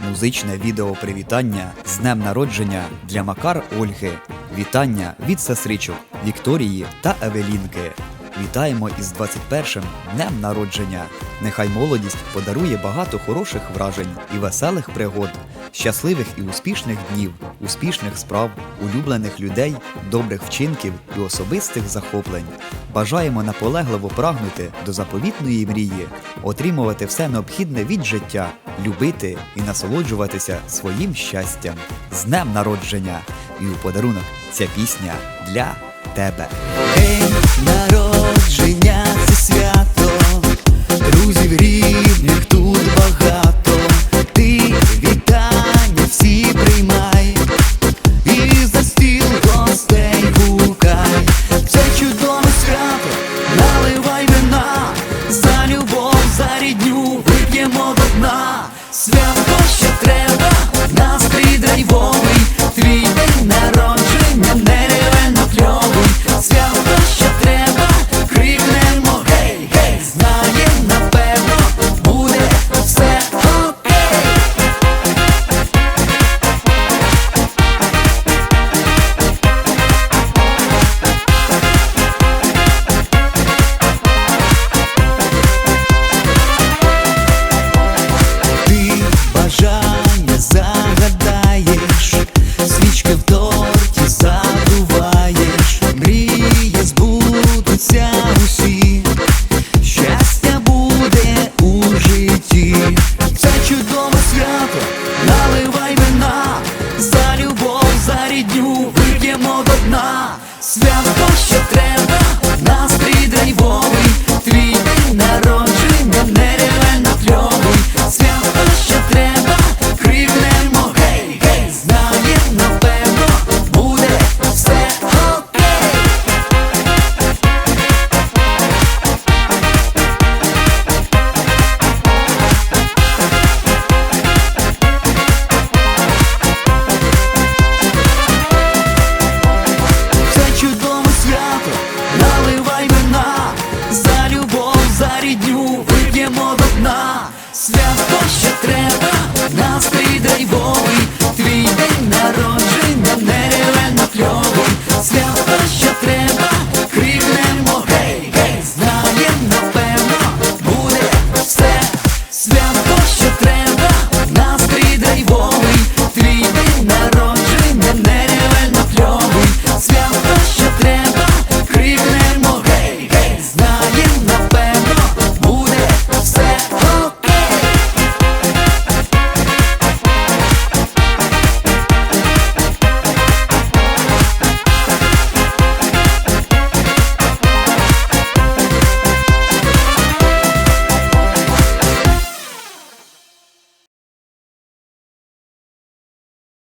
Музичне відео привітання з днем народження для Макар Ольги. Вітання від сестричок Вікторії та Евелінки. Вітаємо із 21-м днем народження. Нехай молодість подарує багато хороших вражень і веселих пригод, щасливих і успішних днів, успішних справ, улюблених людей, добрих вчинків і особистих захоплень. Бажаємо наполегливо прагнути до заповітної мрії, отримувати все необхідне від життя, любити і насолоджуватися своїм щастям. З днем народження! І у подарунок ця пісня для тебе. День народження це свято, друзів рідних Coxa Trem.